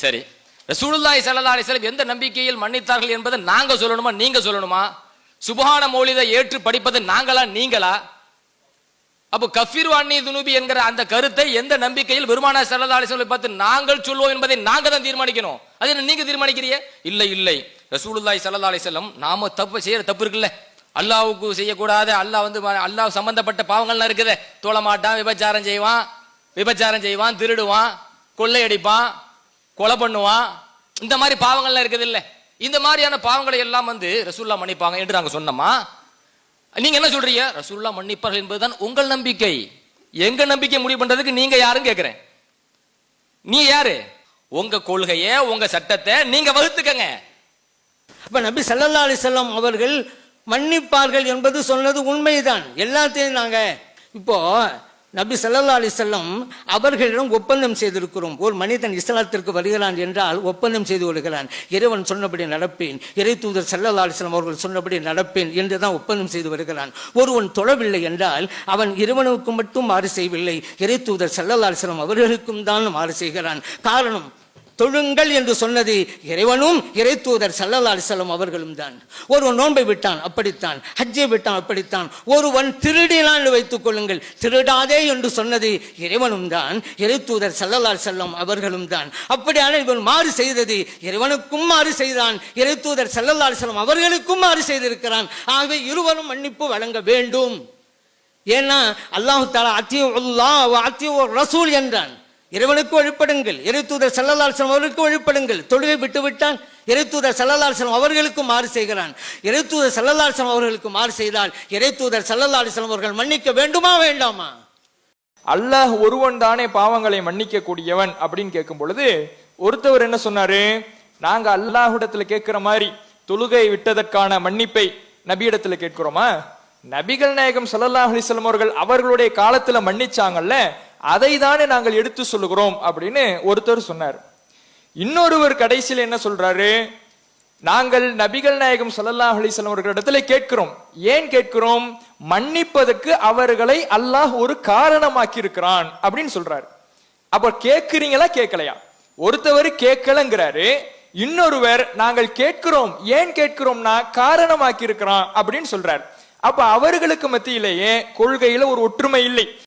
சரி. ரசூலுல்லாய் சல்லா அலிஸ்லம் எந்த நம்பிக்கையில் மன்னித்தார்கள் என்பதை நாங்க சொல்லணுமா நீங்க சொல்லணுமா? சுபஹான மௌலிதை ஏற்று படிப்பது நாங்களா நீங்களா? அப்போ கஃபீர் அன்னி துனுபி என்கிற அந்த கருத்தை எந்த நம்பிக்கையில் பெருமானா சல்லா அலைஹி பார்த்து நாங்கள் சொல்வோம் என்பதை நாங்க தான் தீர்மானிக்கணும். அது என்ன நீங்க தீர்மானிக்கிறீங்க? இல்லை இல்லை. ரசூலுல்லாய் சல்லா அலிஸ்லம் நாம தப்பு செய்யற தப்பு இருக்குல்ல. அல்லாவுக்கு செய்யக்கூடாது அல்லாஹ் வந்து அல்லாஹ் சம்பந்தப்பட்ட பாவங்கள்லாம் இருக்குது. தோள மாட்டான் விபச்சாரம் செய்வான் விபச்சாரம் செய்வான் திருடுவான் கொள்ளையடிப்பான் கொலை பண்ணுவான். இந்த மாதிரி பாவங்கள்லாம் இருக்குது இல்லை. இந்த மாதிரியான பாவங்களை எல்லாம் வந்து ரசூல்லா மன்னிப்பாங்க என்று நாங்கள் சொன்னோமா? நீங்க என்ன சொல்றீங்க? ரசூல்லா மன்னிப்பார்கள் என்பதுதான் உங்கள் நம்பிக்கை. எங்க நம்பிக்கை முடிவு பண்றதுக்கு நீங்க யாருன்னு கேட்கிறேன் நீ யாரு? உங்க கொள்கைய உங்க சட்டத்தை நீங்க வகுத்துக்கங்க. இப்ப நபி சல்லா அலைஹி அவர்கள் மன்னிப்பார்கள் என்பது சொன்னது உண்மைதான். எல்லாத்தையும் நாங்க இப்போ நபி சல்லா அலிசல்லம் அவர்களிடம் ஒப்பந்தம் செய்திருக்கிறோம். ஒரு மனிதன் இஸ்லாத்திற்கு வருகிறான் என்றால் ஒப்பந்தம் செய்து கொள்கிறான். இறைவன் சொன்னபடி நடப்பேன். இறை தூதர் சல்லா அலைஹி அவர்கள் சொன்னபடி நடப்பேன் என்று தான் ஒப்பந்தம் செய்து வருகிறான். ஒருவன் தொழவில்லை என்றால் அவன் இறைவனுக்கு மட்டும் மாறு செய்யவில்லை. இறை தூதர் சல்லா அலைஹி அவர்களுக்கும் தான் மாறு செய்கிறான். காரணம் தொழுங்கள் என்று சொன்னது இறைவனும் இறை தூதர் சல்லல்லா அலிசல்லம் அவர்களும் தான். ஒருவன் நோன்பை விட்டான் அப்படித்தான். ஹஜ்ஜை விட்டான் அப்படித்தான். ஒருவன் திருடினான் என்று வைத்துக் கொள்ளுங்கள். திருடாதே என்று சொன்னது இறைவனும் தான் இறை தூதர் சல்லல்லா செல்லம் அவர்களும் தான். அப்படியான இவன் மாறு செய்தது இறைவனுக்கும் மாறு செய்தான். இறை தூதர் சல்லல்லா செல்லம் அவர்களுக்கும் மாறு செய்திருக்கிறான். ஆகவே இருவரும் மன்னிப்பு வழங்க வேண்டும். ஏன்னா அல்லாஹு தாலா அத்தியோ அல்லாஹ் அத்தியோ ரசூல் என்றான். இறைவனுக்கு வழிபடுங்கள். இறைத்தூதர் செல்லலாசனம் அவருக்கு வழிபடுங்கள். தொழுகை விட்டுவிட்டான் இறைத்தூதர் செல்லலாசனம் அவர்களுக்கும் மாறு செய்கிறான். இறைத்தூதர் செல்லலாசனம் அவர்களுக்கு மாறு செய்தால் இறைத்தூதர் செல்லலாசனம் அவர்கள் மன்னிக்க வேண்டுமா வேண்டாமா? அல்லாஹ் ஒருவன் தானே பாவங்களை மன்னிக்க கூடியவன் அப்படின்னு கேட்கும் பொழுது ஒருத்தவர் என்ன சொன்னாரு? நாங்க அல்லாஹ்விடத்துல கேட்கிற மாதிரி தொழுகை விட்டதற்கான மன்னிப்பை நபியிடத்துல கேட்கிறோமா? நபிகள் நாயகம் ஸல்லல்லாஹு அலிஸ்லம் அவர்கள் அவர்களுடைய காலத்துல மன்னிச்சாங்கல்ல அதை தானே நாங்கள் எடுத்து சொல்லுகிறோம் அப்படின்னு ஒருத்தர் சொன்னார். இன்னொருவர் கடைசியில் என்ன சொல்றாரு? நாங்கள் நபிகள் நாயகம் சல்லல்லா அலிசல்லம் வஸல்லம் அவர்களிடத்துல கேட்கிறோம். ஏன் கேட்கிறோம்? மன்னிப்பதற்கு அவர்களை அல்லாஹ் ஒரு காரணமாக்கி இருக்கிறான் அப்படின்னு சொல்றாரு. அப்ப கேட்கிறீங்களா கேட்கலையா? ஒருத்தவர் கேட்கலங்கிறாரு. இன்னொருவர் நாங்கள் கேட்கிறோம். ஏன் கேட்கிறோம்னா காரணமாக்கி இருக்கிறான் அப்படின்னு சொல்றார். அப்ப அவர்களுக்கு மத்தியிலேயே கொள்கையில ஒரு ஒற்றுமை இல்லை.